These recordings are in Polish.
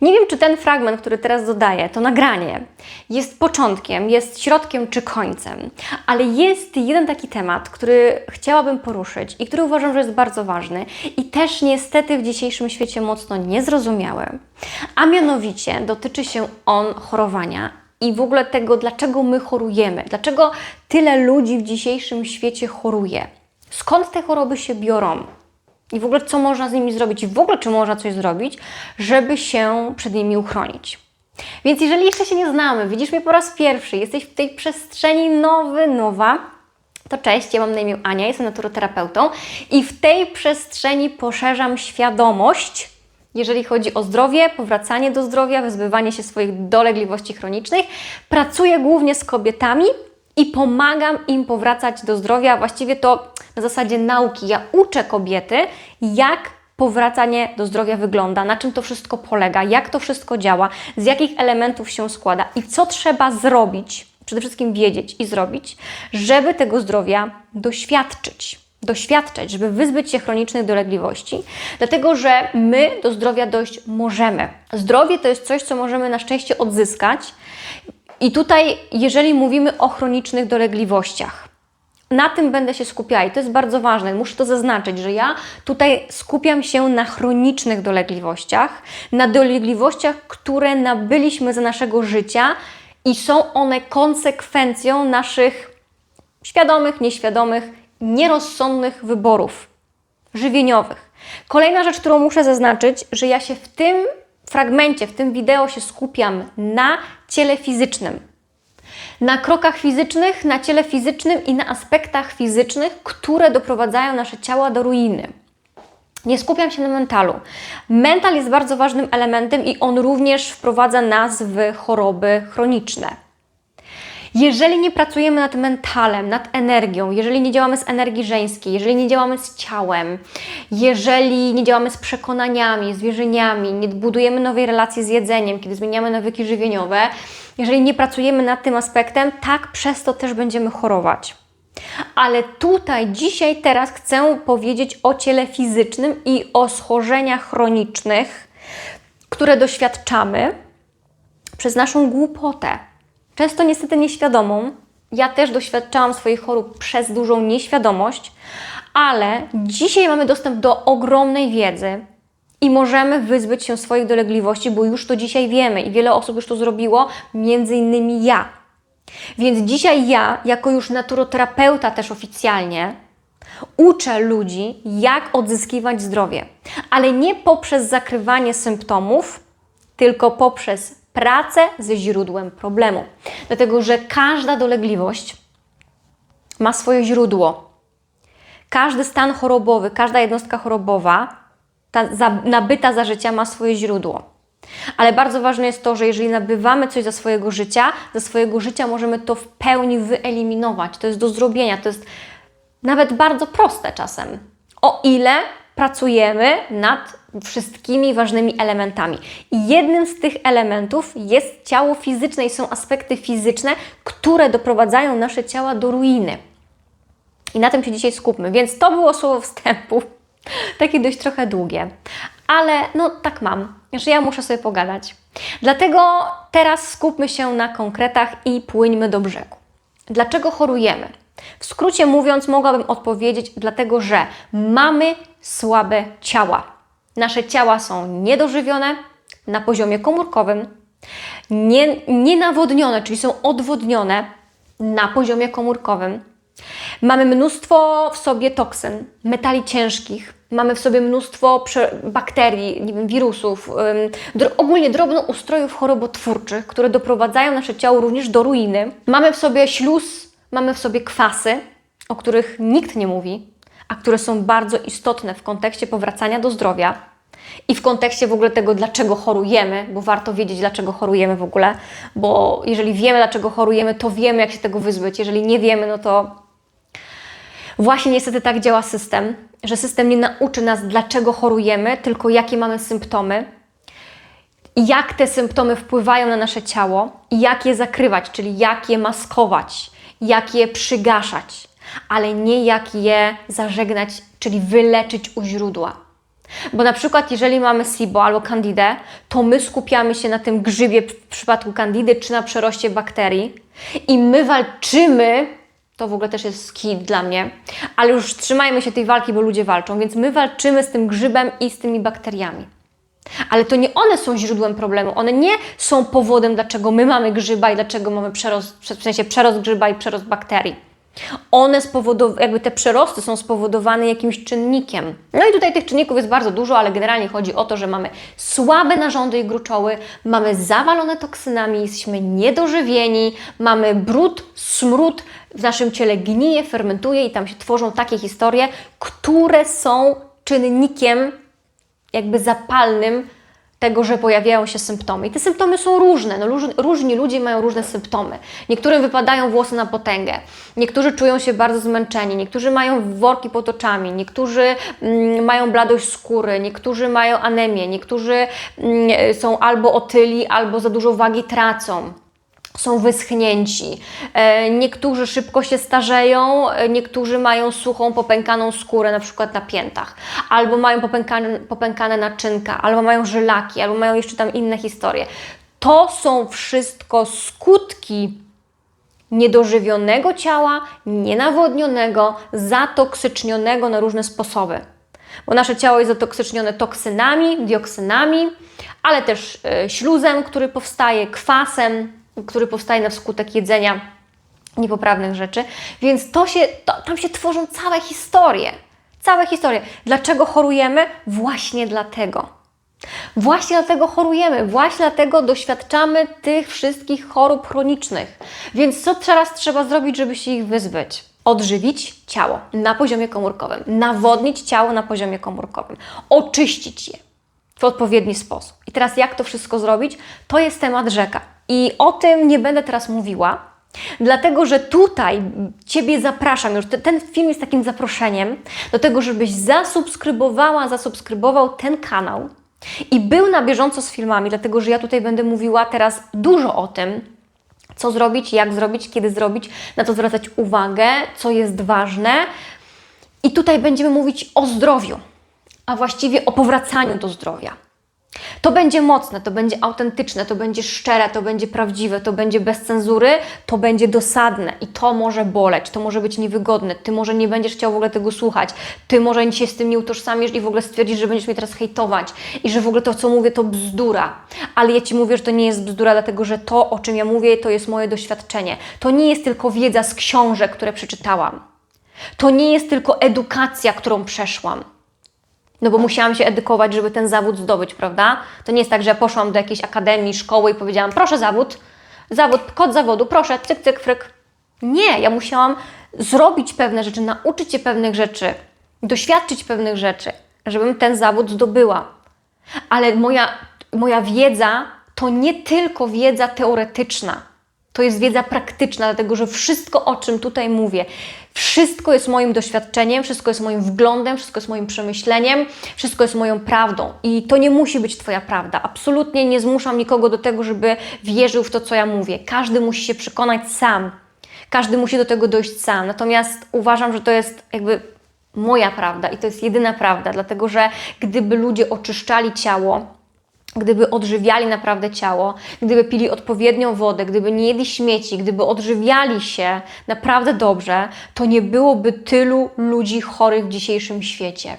Nie wiem, czy ten fragment, który teraz dodaję, to nagranie, jest początkiem, jest środkiem czy końcem, ale jest jeden taki temat, który chciałabym poruszyć i który uważam, że jest bardzo ważny i też niestety w dzisiejszym świecie mocno niezrozumiały, a mianowicie dotyczy się on chorowania i w ogóle tego, dlaczego my chorujemy, dlaczego tyle ludzi w dzisiejszym świecie choruje, skąd te choroby się biorą. I w ogóle co można z nimi zrobić i w ogóle czy można coś zrobić, żeby się przed nimi uchronić. Więc jeżeli jeszcze się nie znamy, widzisz mnie po raz pierwszy, jesteś w tej przestrzeni nowy, nowa, to cześć, ja mam na imię Ania, jestem naturoterapeutą i w tej przestrzeni poszerzam świadomość, jeżeli chodzi o zdrowie, powracanie do zdrowia, wyzbywanie się swoich dolegliwości chronicznych. Pracuję głównie z kobietami i pomagam im powracać do zdrowia. Właściwie to na zasadzie nauki. Ja uczę kobiety, jak powracanie do zdrowia wygląda, na czym to wszystko polega, jak to wszystko działa, z jakich elementów się składa i co trzeba zrobić, przede wszystkim wiedzieć i zrobić, żeby tego zdrowia doświadczyć. Doświadczać, żeby wyzbyć się chronicznych dolegliwości, dlatego że my do zdrowia dojść możemy. Zdrowie to jest coś, co możemy na szczęście odzyskać. I tutaj, jeżeli mówimy o chronicznych dolegliwościach, na tym będę się skupiała i to jest bardzo ważne. Muszę to zaznaczyć, że ja tutaj skupiam się na chronicznych dolegliwościach, na dolegliwościach, które nabyliśmy za naszego życia i są one konsekwencją naszych świadomych, nieświadomych, nierozsądnych wyborów żywieniowych. Kolejna rzecz, którą muszę zaznaczyć, że ja się w tym fragmencie, w tym wideo się skupiam na ciele fizycznym na krokach fizycznych, na ciele fizycznym i na aspektach fizycznych, które doprowadzają nasze ciała do ruiny. Nie skupiam się na mentalu. Mental jest bardzo ważnym elementem i on również wprowadza nas w choroby chroniczne. Jeżeli nie pracujemy nad mentalem, nad energią, jeżeli nie działamy z energii żeńskiej, jeżeli nie działamy z ciałem, jeżeli nie działamy z przekonaniami, z wierzeniami, nie budujemy nowej relacji z jedzeniem, kiedy zmieniamy nawyki żywieniowe, jeżeli nie pracujemy nad tym aspektem, tak przez to też będziemy chorować. Ale tutaj, dzisiaj, teraz chcę powiedzieć o ciele fizycznym i o schorzeniach chronicznych, które doświadczamy przez naszą głupotę często niestety nieświadomą. Ja też doświadczałam swoich chorób przez dużą nieświadomość, ale dzisiaj mamy dostęp do ogromnej wiedzy i możemy wyzbyć się swoich dolegliwości, bo już to dzisiaj wiemy i wiele osób już to zrobiło, między innymi ja. Więc dzisiaj ja, jako już naturoterapeuta też oficjalnie, uczę ludzi, jak odzyskiwać zdrowie, ale nie poprzez zakrywanie symptomów, tylko poprzez pracę ze źródłem problemu. Dlatego, że każda dolegliwość ma swoje źródło. Każdy stan chorobowy, każda jednostka chorobowa, ta za, nabyta za życia ma swoje źródło. Ale bardzo ważne jest to, że jeżeli nabywamy coś za swojego życia, za swojego życia możemy to w pełni wyeliminować. To jest do zrobienia, to jest nawet bardzo proste czasem. O ile pracujemy nad wszystkimi ważnymi elementami. I jednym z tych elementów jest ciało fizyczne i są aspekty fizyczne, które doprowadzają nasze ciała do ruiny. I na tym się dzisiaj skupmy. Więc to było słowo wstępu, takie dość trochę długie. Ale no tak mam, że ja muszę sobie pogadać. Dlatego teraz skupmy się na konkretach i płyńmy do brzegu. Dlaczego chorujemy? W skrócie mówiąc, mogłabym odpowiedzieć, dlatego że mamy słabe ciała. Nasze ciała są niedożywione na poziomie komórkowym, nie, nienawodnione, czyli są odwodnione na poziomie komórkowym. Mamy mnóstwo w sobie toksyn, metali ciężkich, mamy w sobie mnóstwo bakterii, nie wiem, wirusów, dro ogólnie drobnoustrojów chorobotwórczych, które doprowadzają nasze ciało również do ruiny. Mamy w sobie śluz mamy w sobie kwasy, o których nikt nie mówi, a które są bardzo istotne w kontekście powracania do zdrowia i w kontekście w ogóle tego, dlaczego chorujemy, bo warto wiedzieć, dlaczego chorujemy w ogóle, bo jeżeli wiemy, dlaczego chorujemy, to wiemy, jak się tego wyzbyć. Jeżeli nie wiemy, no to właśnie niestety tak działa system, że system nie nauczy nas, dlaczego chorujemy, tylko jakie mamy symptomy, jak te symptomy wpływają na nasze ciało i jak je zakrywać, czyli jak je maskować jak je przygaszać, ale nie jak je zażegnać, czyli wyleczyć u źródła. Bo na przykład, jeżeli mamy SIBO albo candidę, to my skupiamy się na tym grzybie w przypadku candidy czy na przeroście bakterii i my walczymy. To w ogóle też jest kit dla mnie, ale już trzymajmy się tej walki, bo ludzie walczą, więc my walczymy z tym grzybem i z tymi bakteriami. Ale to nie one są źródłem problemu, one nie są powodem, dlaczego my mamy grzyba i dlaczego mamy przerost, w sensie przerost grzyba i przerost bakterii. One spowodowały, jakby te przerosty są spowodowane jakimś czynnikiem. No i tutaj tych czynników jest bardzo dużo, ale generalnie chodzi o to, że mamy słabe narządy i gruczoły, mamy zawalone toksynami, jesteśmy niedożywieni, mamy brud, smród, w naszym ciele gnije, fermentuje i tam się tworzą takie historie, które są czynnikiem jakby zapalnym tego, że pojawiają się symptomy. I te symptomy są różne. No, róż, różni ludzie mają różne symptomy. Niektórym wypadają włosy na potęgę, niektórzy czują się bardzo zmęczeni, niektórzy mają worki pod oczami, niektórzy mm, mają bladość skóry, niektórzy mają anemię, niektórzy mm, są albo otyli, albo za dużo wagi tracą są wyschnięci. E, Niektórzy szybko się starzeją, e, niektórzy mają suchą, popękaną skórę, na przykład na piętach, albo mają popękane, popękane naczynka, albo mają żylaki, albo mają jeszcze tam inne historie. To są wszystko skutki niedożywionego ciała, nienawodnionego, zatoksycznionego na różne sposoby. Bo nasze ciało jest zatoksycznione toksynami, dioksynami, ale też e, śluzem, który powstaje, kwasem, który powstaje na skutek jedzenia niepoprawnych rzeczy. Więc to się, to, tam się tworzą całe historie. Całe historie. Dlaczego chorujemy? Właśnie dlatego. Właśnie dlatego chorujemy, właśnie dlatego doświadczamy tych wszystkich chorób chronicznych. Więc co teraz trzeba zrobić, żeby się ich wyzbyć? Odżywić ciało na poziomie komórkowym, nawodnić ciało na poziomie komórkowym, oczyścić je w odpowiedni sposób. I teraz jak to wszystko zrobić? To jest temat rzeka. I o tym nie będę teraz mówiła, dlatego że tutaj Ciebie zapraszam już. Ten film jest takim zaproszeniem do tego, żebyś zasubskrybowała, zasubskrybował ten kanał i był na bieżąco z filmami, dlatego że ja tutaj będę mówiła teraz dużo o tym, co zrobić, jak zrobić, kiedy zrobić, na co zwracać uwagę, co jest ważne. I tutaj będziemy mówić o zdrowiu, a właściwie o powracaniu do zdrowia. To będzie mocne, to będzie autentyczne, to będzie szczere, to będzie prawdziwe, to będzie bez cenzury, to będzie dosadne i to może boleć, to może być niewygodne. Ty może nie będziesz chciał w ogóle tego słuchać, ty może się z tym nie utożsamisz i w ogóle stwierdzisz, że będziesz mnie teraz hejtować i że w ogóle to, co mówię, to bzdura. Ale ja ci mówię, że to nie jest bzdura, dlatego że to, o czym ja mówię, to jest moje doświadczenie. To nie jest tylko wiedza z książek, które przeczytałam. To nie jest tylko edukacja, którą przeszłam. No bo musiałam się edukować, żeby ten zawód zdobyć, prawda? To nie jest tak, że poszłam do jakiejś akademii, szkoły i powiedziałam, proszę zawód, zawód, kod zawodu, proszę, cyk, cyk, fryk. Nie, ja musiałam zrobić pewne rzeczy, nauczyć się pewnych rzeczy, doświadczyć pewnych rzeczy, żebym ten zawód zdobyła. Ale moja, moja wiedza to nie tylko wiedza teoretyczna. To jest wiedza praktyczna, dlatego że wszystko, o czym tutaj mówię, wszystko jest moim doświadczeniem, wszystko jest moim wglądem, wszystko jest moim przemyśleniem, wszystko jest moją prawdą. I to nie musi być Twoja prawda. Absolutnie nie zmuszam nikogo do tego, żeby wierzył w to, co ja mówię. Każdy musi się przekonać sam. Każdy musi do tego dojść sam. Natomiast uważam, że to jest jakby moja prawda i to jest jedyna prawda, dlatego że gdyby ludzie oczyszczali ciało, gdyby odżywiali naprawdę ciało, gdyby pili odpowiednią wodę, gdyby nie jedli śmieci, gdyby odżywiali się naprawdę dobrze, to nie byłoby tylu ludzi chorych w dzisiejszym świecie.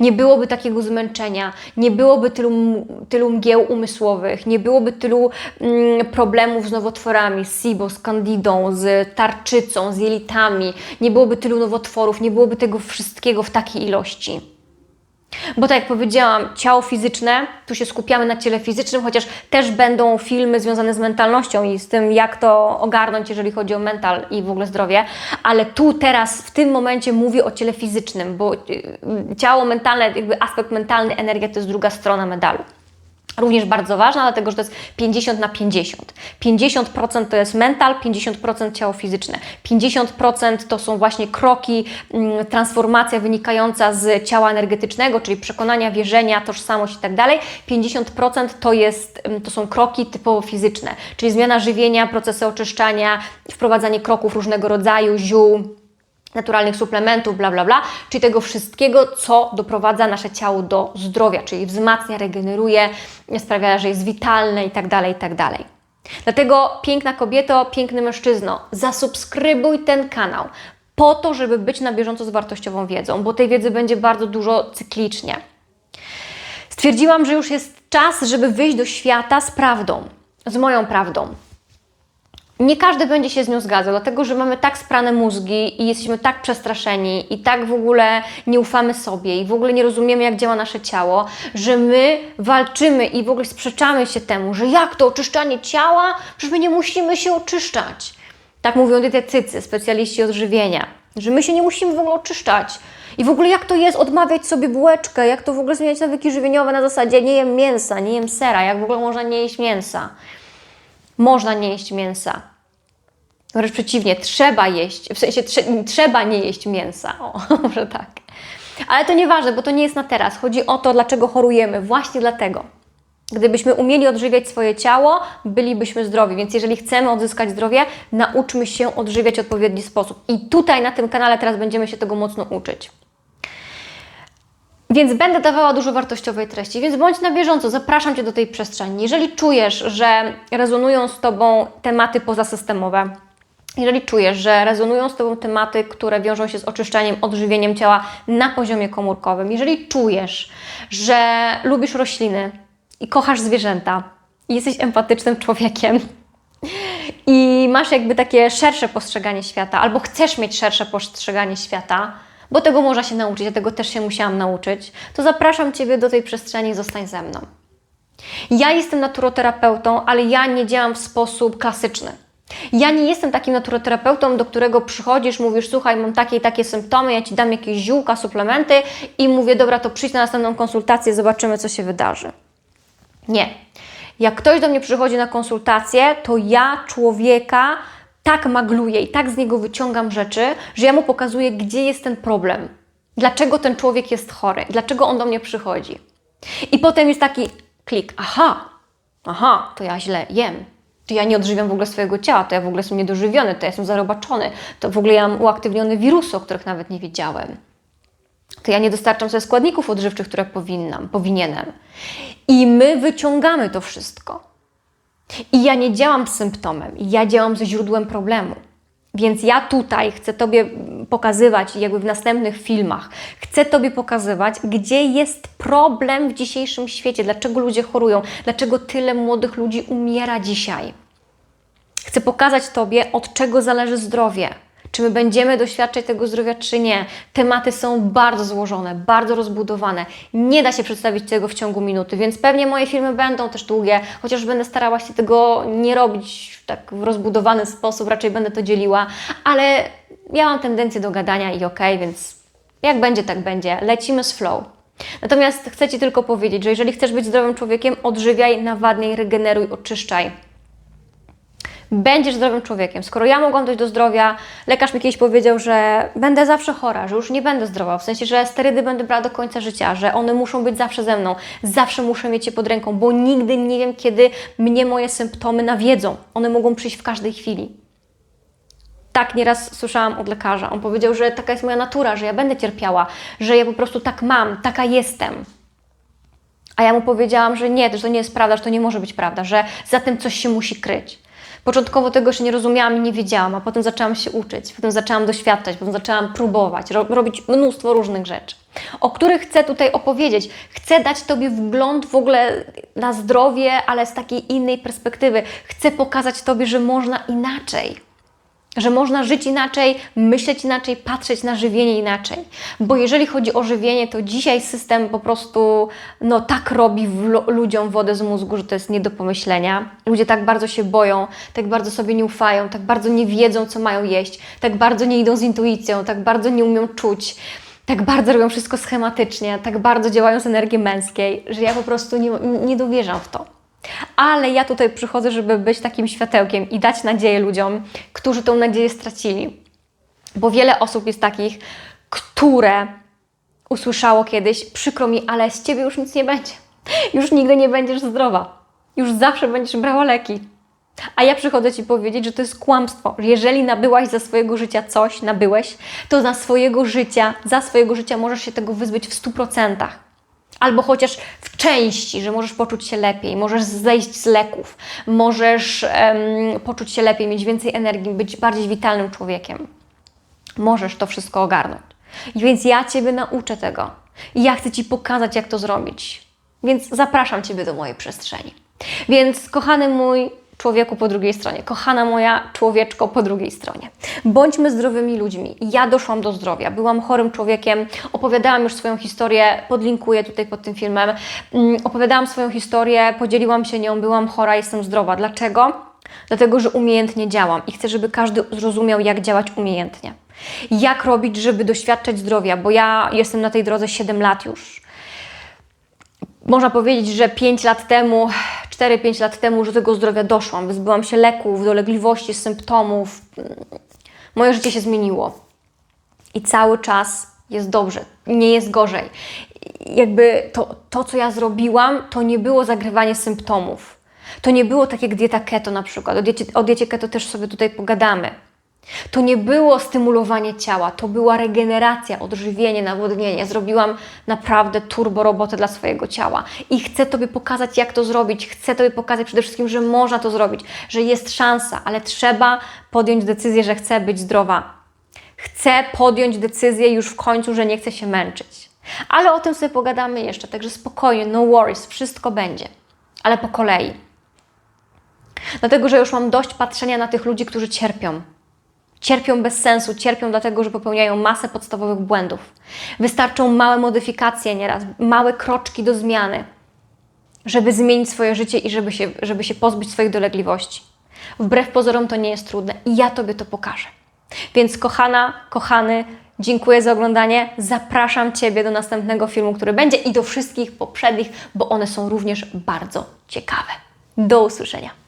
Nie byłoby takiego zmęczenia, nie byłoby tylu, tylu mgieł umysłowych, nie byłoby tylu mm, problemów z nowotworami, z SIBO, z kandidą, z tarczycą, z jelitami, nie byłoby tylu nowotworów, nie byłoby tego wszystkiego w takiej ilości. Bo tak jak powiedziałam, ciało fizyczne, tu się skupiamy na ciele fizycznym, chociaż też będą filmy związane z mentalnością i z tym, jak to ogarnąć, jeżeli chodzi o mental i w ogóle zdrowie, ale tu teraz, w tym momencie mówię o ciele fizycznym, bo y, ciało mentalne, jakby aspekt mentalny, energia to jest druga strona medalu również bardzo ważna, dlatego że to jest 50 na 50. 50% to jest mental, 50% ciało fizyczne. 50% to są właśnie kroki, mm, transformacja wynikająca z ciała energetycznego, czyli przekonania, wierzenia, tożsamość i tak dalej. 50% to, jest, mm, to są kroki typowo fizyczne, czyli zmiana żywienia, procesy oczyszczania, wprowadzanie kroków różnego rodzaju, ziół, naturalnych suplementów, bla, bla, bla, czyli tego wszystkiego, co doprowadza nasze ciało do zdrowia, czyli wzmacnia, regeneruje, sprawia, że jest witalne i tak dalej, i tak. Dlatego piękna kobieto, piękny mężczyzno, zasubskrybuj ten kanał po to, żeby być na bieżąco z wartościową wiedzą, bo tej wiedzy będzie bardzo dużo cyklicznie. Stwierdziłam, że już jest czas, żeby wyjść do świata z prawdą, z moją prawdą. Nie każdy będzie się z nią zgadzał, dlatego że mamy tak sprane mózgi i jesteśmy tak przestraszeni i tak w ogóle nie ufamy sobie i w ogóle nie rozumiemy, jak działa nasze ciało, że my walczymy i w ogóle sprzeczamy się temu, że jak to oczyszczanie ciała? Przecież my nie musimy się oczyszczać. Tak mówią dietetycy, specjaliści odżywienia, że my się nie musimy w ogóle oczyszczać. I w ogóle jak to jest odmawiać sobie bułeczkę, jak to w ogóle zmieniać nawyki żywieniowe na zasadzie nie jem mięsa, nie jem sera, jak w ogóle można nie jeść mięsa. Można nie jeść mięsa. Wręcz przeciwnie, trzeba jeść, w sensie trze- trzeba nie jeść mięsa. O, może tak. Ale to nieważne, bo to nie jest na teraz. Chodzi o to, dlaczego chorujemy. Właśnie dlatego. Gdybyśmy umieli odżywiać swoje ciało, bylibyśmy zdrowi. Więc jeżeli chcemy odzyskać zdrowie, nauczmy się odżywiać w odpowiedni sposób. I tutaj na tym kanale teraz będziemy się tego mocno uczyć. Więc będę dawała dużo wartościowej treści, więc bądź na bieżąco, zapraszam Cię do tej przestrzeni. Jeżeli czujesz, że rezonują z Tobą tematy pozasystemowe, jeżeli czujesz, że rezonują z Tobą tematy, które wiążą się z oczyszczaniem, odżywieniem ciała na poziomie komórkowym, jeżeli czujesz, że lubisz rośliny i kochasz zwierzęta i jesteś empatycznym człowiekiem, i masz jakby takie szersze postrzeganie świata, albo chcesz mieć szersze postrzeganie świata, bo tego można się nauczyć, ja tego też się musiałam nauczyć, to zapraszam Ciebie do tej przestrzeni zostań ze mną. Ja jestem naturoterapeutą, ale ja nie działam w sposób klasyczny. Ja nie jestem takim naturoterapeutą, do którego przychodzisz, mówisz, słuchaj, mam takie i takie symptomy, ja Ci dam jakieś ziółka, suplementy i mówię, dobra, to przyjdź na następną konsultację, zobaczymy, co się wydarzy. Nie. Jak ktoś do mnie przychodzi na konsultację, to ja człowieka tak magluję i tak z niego wyciągam rzeczy, że ja mu pokazuję, gdzie jest ten problem. Dlaczego ten człowiek jest chory? Dlaczego on do mnie przychodzi? I potem jest taki klik, aha, aha, to ja źle jem. To ja nie odżywiam w ogóle swojego ciała, to ja w ogóle jestem niedożywiony, to ja jestem zarobaczony, to w ogóle ja mam uaktywnione wirusy, o których nawet nie wiedziałem to ja nie dostarczam sobie składników odżywczych, które powinnam, powinienem. I my wyciągamy to wszystko. I ja nie działam z symptomem, ja działam ze źródłem problemu. Więc ja tutaj chcę Tobie pokazywać, jakby w następnych filmach, chcę Tobie pokazywać, gdzie jest problem w dzisiejszym świecie, dlaczego ludzie chorują, dlaczego tyle młodych ludzi umiera dzisiaj. Chcę pokazać Tobie, od czego zależy zdrowie. Czy my będziemy doświadczać tego zdrowia, czy nie. Tematy są bardzo złożone, bardzo rozbudowane. Nie da się przedstawić tego w ciągu minuty, więc pewnie moje filmy będą też długie, chociaż będę starała się tego nie robić w tak rozbudowany sposób, raczej będę to dzieliła, ale ja mam tendencję do gadania i okej, okay, więc jak będzie, tak będzie. Lecimy z flow. Natomiast chcę Ci tylko powiedzieć, że jeżeli chcesz być zdrowym człowiekiem, odżywiaj, nawadniaj, regeneruj, oczyszczaj będziesz zdrowym człowiekiem. Skoro ja mogłam dojść do zdrowia, lekarz mi kiedyś powiedział, że będę zawsze chora, że już nie będę zdrowa, w sensie, że sterydy będę brała do końca życia, że one muszą być zawsze ze mną, zawsze muszę mieć je pod ręką, bo nigdy nie wiem, kiedy mnie moje symptomy nawiedzą. One mogą przyjść w każdej chwili. Tak nieraz słyszałam od lekarza. On powiedział, że taka jest moja natura, że ja będę cierpiała, że ja po prostu tak mam, taka jestem. A ja mu powiedziałam, że nie, że to nie jest prawda, że to nie może być prawda, że za tym coś się musi kryć. Początkowo tego jeszcze nie rozumiałam i nie wiedziałam, a potem zaczęłam się uczyć, potem zaczęłam doświadczać, potem zaczęłam próbować, ro robić mnóstwo różnych rzeczy, o których chcę tutaj opowiedzieć. Chcę dać Tobie wgląd w ogóle na zdrowie, ale z takiej innej perspektywy. Chcę pokazać Tobie, że można inaczej że można żyć inaczej, myśleć inaczej, patrzeć na żywienie inaczej. Bo jeżeli chodzi o żywienie, to dzisiaj system po prostu no, tak robi ludziom wodę z mózgu, że to jest nie do pomyślenia. Ludzie tak bardzo się boją, tak bardzo sobie nie ufają, tak bardzo nie wiedzą, co mają jeść, tak bardzo nie idą z intuicją, tak bardzo nie umią czuć. Tak bardzo robią wszystko schematycznie, tak bardzo działają z energii męskiej, że ja po prostu nie, nie dowierzam w to. Ale ja tutaj przychodzę, żeby być takim światełkiem i dać nadzieję ludziom, którzy tą nadzieję stracili. Bo wiele osób jest takich, które usłyszało kiedyś: Przykro mi, ale z ciebie już nic nie będzie. Już nigdy nie będziesz zdrowa. Już zawsze będziesz brała leki. A ja przychodzę Ci powiedzieć, że to jest kłamstwo. że Jeżeli nabyłaś za swojego życia coś, nabyłeś, to za swojego życia, za swojego życia możesz się tego wyzbyć w 100%. Albo chociaż w części, że możesz poczuć się lepiej, możesz zejść z leków, możesz em, poczuć się lepiej, mieć więcej energii, być bardziej witalnym człowiekiem. Możesz to wszystko ogarnąć. I Więc ja Ciebie nauczę tego. I ja chcę Ci pokazać, jak to zrobić. Więc zapraszam Ciebie do mojej przestrzeni. Więc, kochany mój człowieku po drugiej stronie, kochana moja człowieczko po drugiej stronie, bądźmy zdrowymi ludźmi. Ja doszłam do zdrowia, byłam chorym człowiekiem, opowiadałam już swoją historię, podlinkuję tutaj pod tym filmem. Mm, Opowiadałam swoją historię, podzieliłam się nią, byłam chora, jestem zdrowa. Dlaczego? Dlatego, że umiejętnie działam i chcę, żeby każdy zrozumiał, jak działać umiejętnie. Jak robić, żeby doświadczać zdrowia, bo ja jestem na tej drodze 7 lat już. Można powiedzieć, że 5 lat temu, 4-5 lat temu do tego zdrowia doszłam. Wyzbyłam się leków, dolegliwości, symptomów. Moje życie się zmieniło. I cały czas jest dobrze, nie jest gorzej. Jakby to, to, co ja zrobiłam, to nie było zagrywanie symptomów. To nie było tak jak dieta keto na przykład. O diecie, o diecie keto też sobie tutaj pogadamy. To nie było stymulowanie ciała, to była regeneracja, odżywienie, nawodnienie. Zrobiłam naprawdę turbo robotę dla swojego ciała i chcę Tobie pokazać, jak to zrobić. Chcę Tobie pokazać przede wszystkim, że można to zrobić, że jest szansa, ale trzeba podjąć decyzję, że chcę być zdrowa. Chcę podjąć decyzję już w końcu, że nie chcę się męczyć. Ale o tym sobie pogadamy jeszcze, także spokojnie, no worries, wszystko będzie, ale po kolei. Dlatego, że już mam dość patrzenia na tych ludzi, którzy cierpią. Cierpią bez sensu, cierpią dlatego, że popełniają masę podstawowych błędów. Wystarczą małe modyfikacje nieraz, małe kroczki do zmiany, żeby zmienić swoje życie i żeby się, żeby się pozbyć swoich dolegliwości. Wbrew pozorom to nie jest trudne i ja Tobie to pokażę. Więc kochana, kochany, dziękuję za oglądanie. Zapraszam Ciebie do następnego filmu, który będzie i do wszystkich poprzednich, bo one są również bardzo ciekawe. Do usłyszenia.